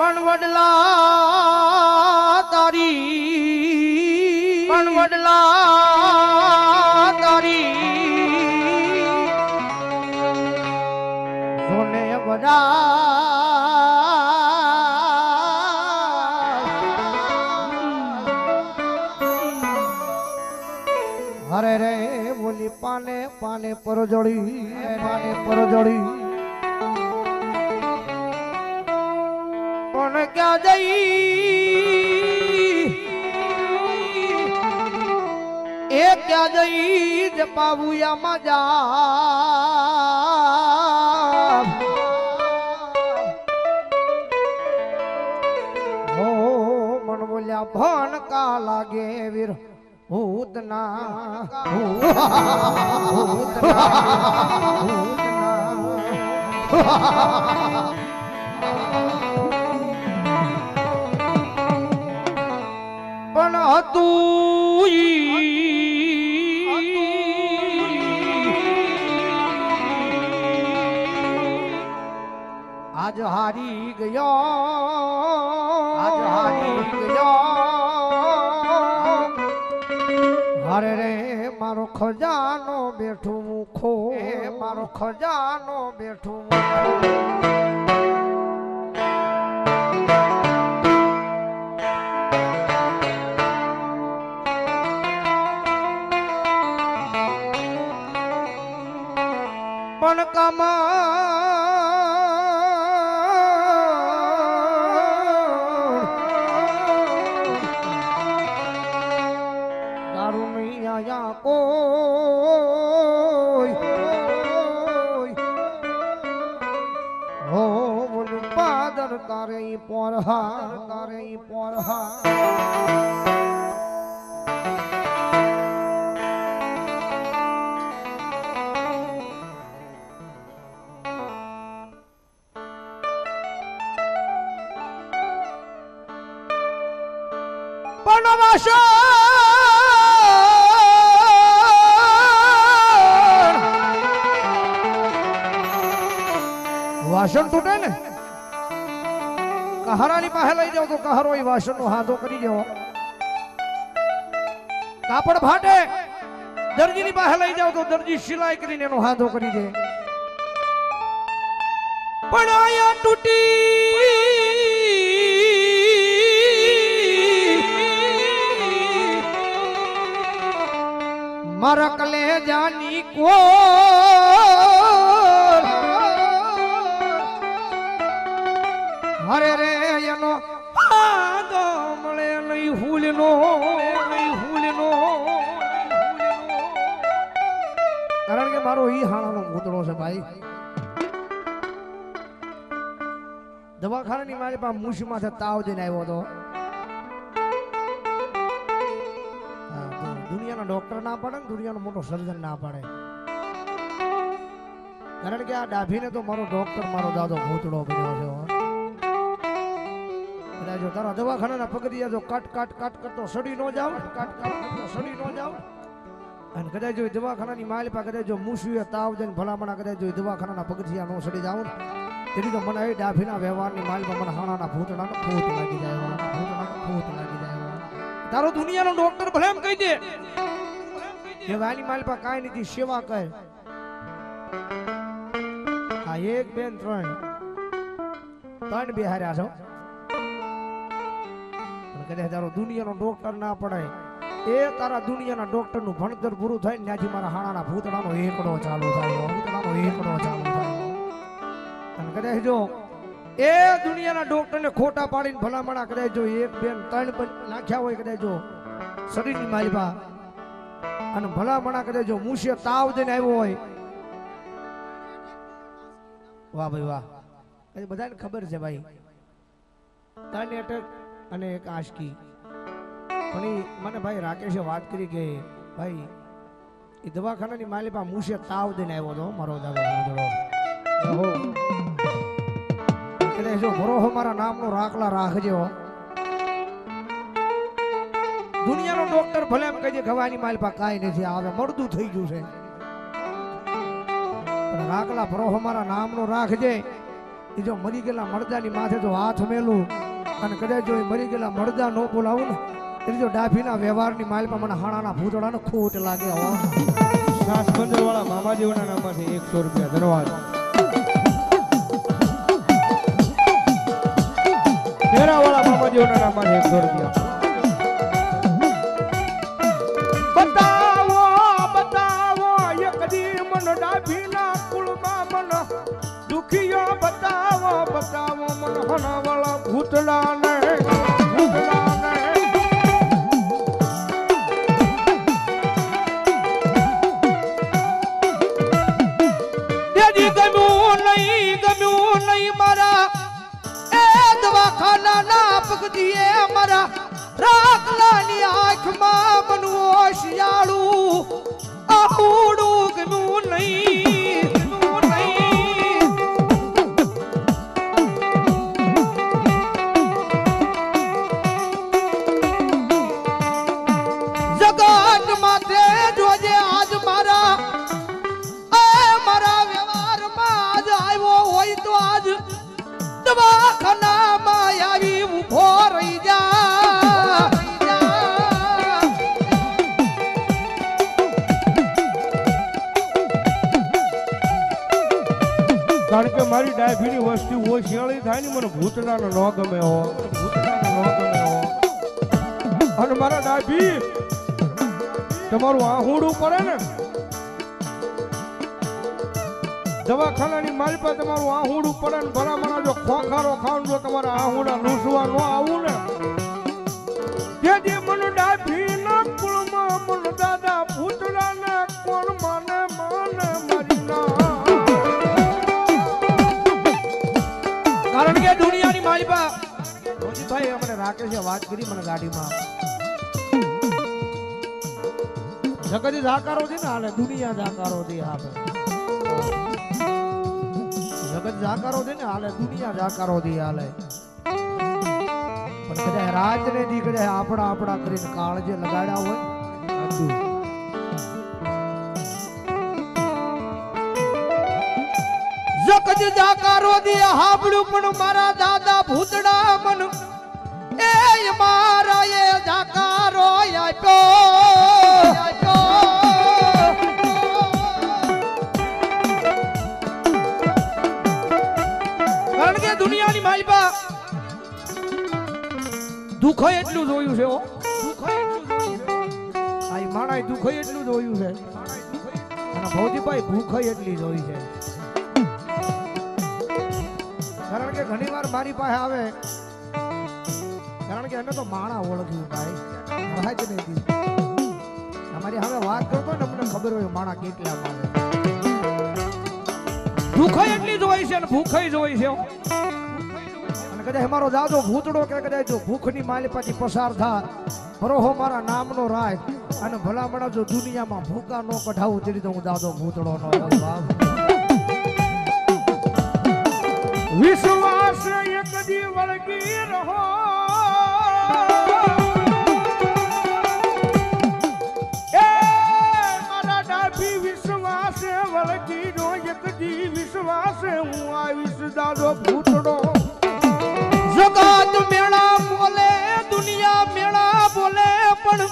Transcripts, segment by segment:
પણ વડલા તારી, પણ વડલા તારી. સોને વડા અરે રે બોલી, પાને પાને પર જોડી પાને પર ક્યાં જઈ? એ ક્યાં જઈ? જપાવુયામાં જા. હો, મન બોલ્યા, ભણ કા લાગે વીર? ભૂતના પણ હતું. આજ હારી ગયો. આજ હારી ગયો. હરે રે મારો ખજાનો બેઠું મુખો. મારો ખજાનો બેઠું ઈ પોરહા તારે ઈ પોરહા વાસણ તૂટે ને? કહારાની પાસે લઈ જાવ તો કહારો એ વાસણ નો હાથો કરી દેવો. કાપડ ફાટે, દરજીની પાસે લઈ જાવ તો દરજી સિલાઈ કરીને એનો હાથો કરી દે. પણ આયા તૂટી. મારા કલેજાની કો હરે રે આદો મળે નહીં ફૂલનો નહીં ફૂલનો કારણ કે મારો ઈ હાણાનો ભૂતળો છે ભાઈ. દવાખાનાની મારી પાસે મૂછમાંથી તાવ જઈને આવ્યો હતો. દુનિયાના ડોક્ટર ના પાડે ને દુનિયાનો મોટો સર્જન ના પાડે. કારણ કે આ ડાભીને તો મારો ડોક્ટર મારો દાદો ભૂતળો બન્યો છે કદાચ જો તારા દવાખાનાના પગરિયા જો કાટ કાટ કાટ કરતો સડી ન જાવ, કાટ કાટ કરતો સડી ન જાવ. અને કદાચ જો દવાખાનાની દવાખાનાની માલિપા કદાચ જો મૂસુએ તાવ જઈને ભલામણા કદાચ જો દવાખાનાના પગથિયા ન સડી જાવ તેથી તો મને એ ડાભીના વ્યવહારની માલમાં મને હાણાના ભૂતડાનો ભૂત લાગી જાય ભૂતડાનો ભૂત લાગી જાય તારો દુનિયાનો ડોક્ટર ભલે એમ કહી દે. કે વાલી માલિપા કાંઈ નથી, સેવા કરે. આ એક બેન, ત્રણ. ત્રણ બિહાર્યા છો? કદાચ તારો દુનિયાનો ડોક્ટર ના પડાય. એ તારા દુનિયાના ડોક્ટરનું ભણતર પૂરું થાય ત્યાંથી મારા હાણાના ભૂતડાનો એકડો ચાલુ થાય. ભૂતડાનો એકડો ચાલુ થાય. અને કદાચ જો એ દુનિયાના ડોક્ટર ને ખોટા પાડીને ભલામણા કદાચ જો એક બેન ત્રણ પણ નાખ્યા હોય કદાચ જો શરીરની માલિપા. અને ભલામણા કદાચ જો મુશે તાવ દઈને આવ્યો હોય. વાહ ભાઈ વાહ. બધાને ખબર છે ભાઈ? ત્રણ એટેક અને એક આશકી ઈ મને ભાઈ રાકેશે વાત કરી કે, ભાઈ એ દવાખાનાની માલિપા મુશે તાવ દઈને આવ્યો હતો મારો દાદો. કદાચ જો ભરોહો મારા નામનો રાખલા રાખજો દુનિયાનો ડોક્ટર ભલે એમ કહે છે ગવાની માલિપા કાંઈ નથી આવે મળદું થઈ ગયું છે. રાખલા ભરોહો મારા નામનો રાખજે. એ જો મરી ગયેલા મરદાની માથે જો હાથ મેલું. અને કદાચ જો એ મરી ગયેલા મળદા નો બોલાવું ને એટલે જો ડાભીના વ્યવહારની માલમાં મને હાણાના ભૂતળાને ખોટ લાગે હવા સાસ બંદર વાળા મામાજીઓના નામમાંથી એકસો રૂપિયા ધન્યવાદ ઘેરા વાળા મામાજીઓના નામમાંથી એકસો રૂપિયા. બતાવો બતાવો એક દી મન ડાભીના કુળમાં મન. દુખીઓ બતાવો બતાવો મન હનાવાળા નહીં મારા. એ દવાખાના ના પગદીએ મારા. રાખલાની આંખમાં બનવો શિયાળું. ગમ્યું નહીં. મને ભૂતડા નો ગમે ગમે હો. અને મારા ડાભી તમારું આહુડું પડે ને. દવાખાનાની મારી પાસે તમારું આહુડું પડે ને ભલામણા જો ખોખારો ખાવ જો તમારા આહુડા લૂસવા ન આવું ને. મને મન ડાભી રાકેશે વાત કરી મને ગાડીમાં. જગત જાકારો છે ને હાલે દુનિયા જાકારો છે હાલે જગત જાકારો છે ને હાલે દુનિયા જાકારો થી હાલે પણ કદાચ રાત ને દી આપણા આપણા કરીને કાળજે લગાડ્યા હોય. જગત જાકારો દે હાબડું પણ મારા દાદા ભૂતડા મન. કારણ કે દુનિયાની માલિપા દુઃખ એટલું જોયું છે આ ઈ માણાએ દુઃખ એટલું જોયું છે. અને ભૌતિકભાઈ ભૂખ એટલી જોઈ છે. કારણ કે ઘણી વાર મારી પાસે આવે કે અમે તો માણા ઓળખ્યું ભાઈ. રાજ નથી અમારી હવે વાત કરતો ને અમને ખબર હોય માણા કેટલા મારે દુઃખ એટલી જ હોય છે અને ભૂખ જ હોય છે અને કદાચ અમારો દાદો ભૂતડો કે કદાચ જો ભૂખની પાછી પસાર થાય બરોહો મારા નામનો રાજ અને ભલામણા જો દુનિયામાં ભૂકા નો કઢાવું તે તો હું દાદો ભૂતડો નો. વિશ્વાસ એક દી વળગી રહો. વળગી રો એક દી વિશ્વાસ હું આવીશ દાદો ભૂતડો. જગત મેળા બોલે, દુનિયા મેળા બોલે, પણ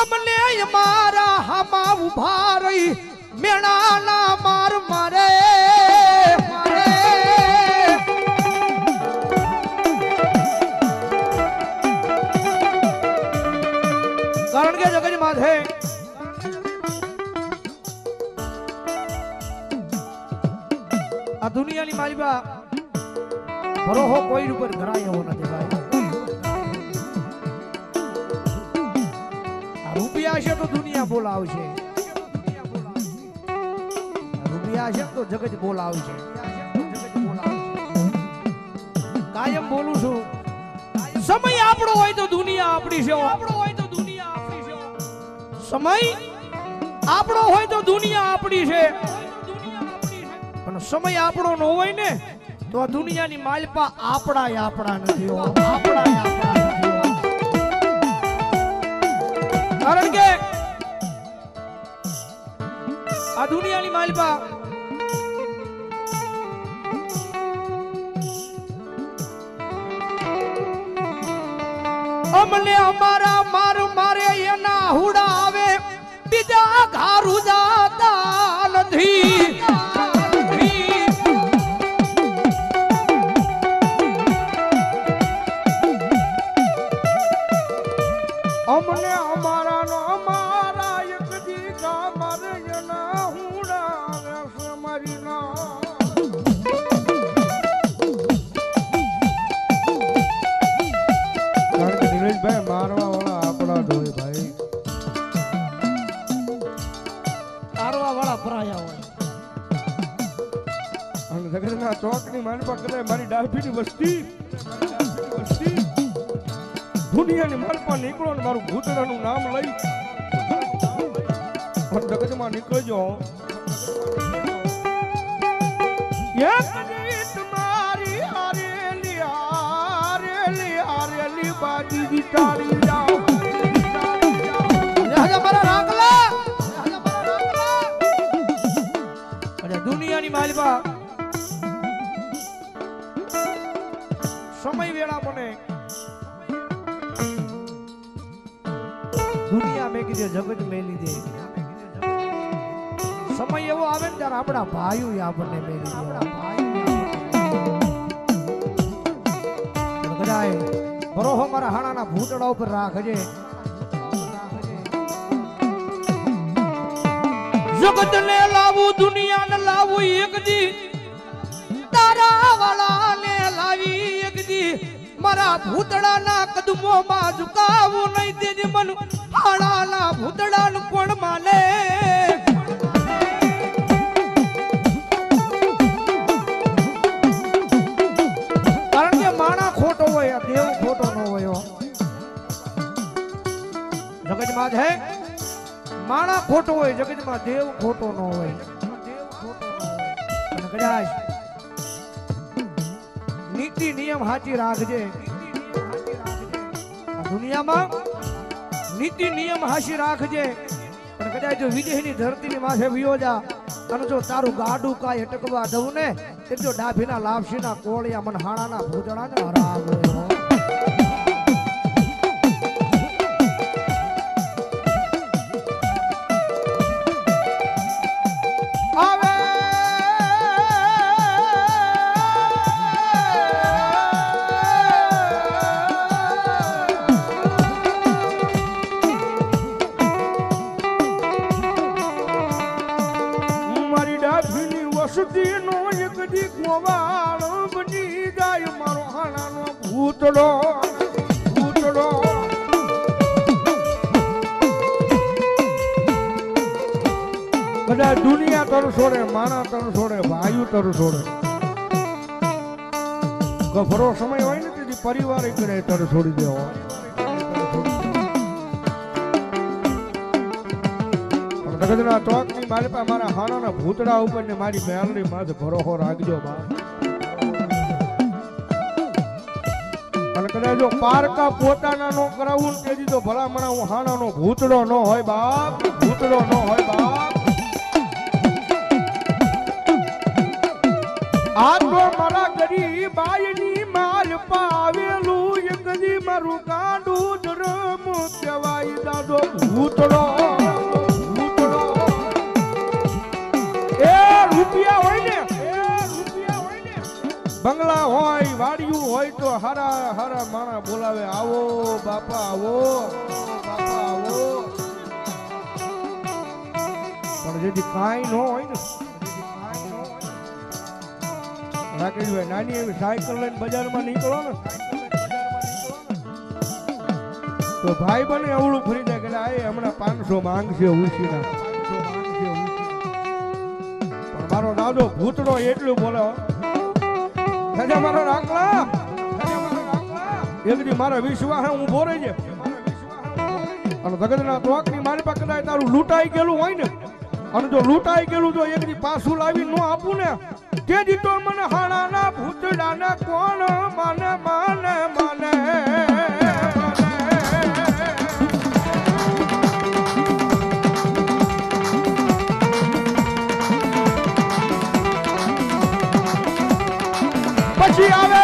અમને મારા હામા ઊભા રહી, મેળાના મારે મારે. આ મારી બા ભરોહો કોઈ ઉપર ઘરાય એવો નથી ભાઈ. રૂપિયા છે તો દુનિયા બોલાવશે. રૂપિયા છે તો જગત બોલાવશે. કાયમ બોલું છું. સમય આપણો હોય તો દુનિયા આપણી છે આપણો હોય તો દુનિયા આપણી છે. સમય આપણો હોય તો દુનિયા આપણી છે. પણ સમય આપણો ન હોય ને, તો આ દુનિયાની માલપા આપણા આપણા નથી કારણ કે આ દુનિયાની માલપા અમને અમારા મારું મારે એના હુડા ચોકની માનપા કદાચ મારી ડાભીની વસ્તી. મારી દુનિયાની માલપા નીકળો ને મારું ભૂતરાનું નામ લઈ. પણ જગતમાં નીકળજો. એક દી તમારી હારેલી હારેલી હારેલી બાજી તારી. જગત મેલી દે. સમય એવો આવે ને ત્યારે આપણા ભાઈઓ આપણને મેલી દે. આપણા કદાય બરોહો મારા હાણાના ભૂતડા ઉપર રાખજે. જગત ને લાવું દુનિયા ને લાવું એક દી. તારા વાળા ને મારા ભૂતડા ના કદમો માં ઝુકાવું નહીં તેજ મન. હાડા ના ભૂતડા નું કોણ માને? કારણ કે માણા ખોટો હોય દેવ ખોટો ન હોય. જગતમાં છે માણા ખોટો હોય, જગતમાં દેવ ખોટો ન હોય. નીતિ નિયમ હાચી રાખજે. દુનિયામાં નીતિ નિયમ હાશી રાખજે. પણ કદાચ જો વિદેહની ધરતીની માથે વિયો જા, અને જો તારું ગાડું કાંઈ અટકવા દઉં ને એટલે ડાભીના લાપસીના કોળિયા મનહાણાના ભૂજણા ને ભૂતડો ભૂતડો. બધા દુનિયા તરસોડે માણા તર છોડે ભાઈઓ તર છોડે. ગફરો સમય હોય ને તેથી પરિવાર એકડે તર છોડી દેવો. જગતના ચોકની મારી પાસે મારા હાણાના ભૂતડા ઉપર ને મારી મેલની માથે ભરોહો રાખજો બા. અને જો પારકા પોતાના નો કરાવું કે દીધો ભલામણા હું હાણાનો ભૂતડો ન હોય બાપ. ભૂતડો ન હોય બાપ. આ તો મારા ની માલ પાવેલું. એક દી મારું કાંડું ધરમ કહેવાય દાદો ભૂતડો. બંગલા હોય વાડિયું હોય તો હારા હારા માણા બોલાવે. આવો બાપા આવો. બાપા આવો પણ જેથી કાંઈ ન હોય ને રાકેશભાઈ નાની એવી સાયકલ લઈને બજારમાં નીકળો ને. તો ભાઈ બને અવળું ફરી જાય કે આ હમણાં પાંચસો માંગશે ઉછીના પણ મારો દાદો ભૂતડો એટલું બોલે હો. મારો રાખલા. રાજા મારો વિશ્વાસ હું બોરે છે. અને જગતના તોકની મારી પાસે તારું લૂંટાઈ ગયેલું હોય ને, અને જો લૂંટાઈ ગયેલું જો એક દી પાછું લાવી ન આપું ને, તે દી તો મને હાડાના ભૂતડાને કોણ માને માને માને. પછી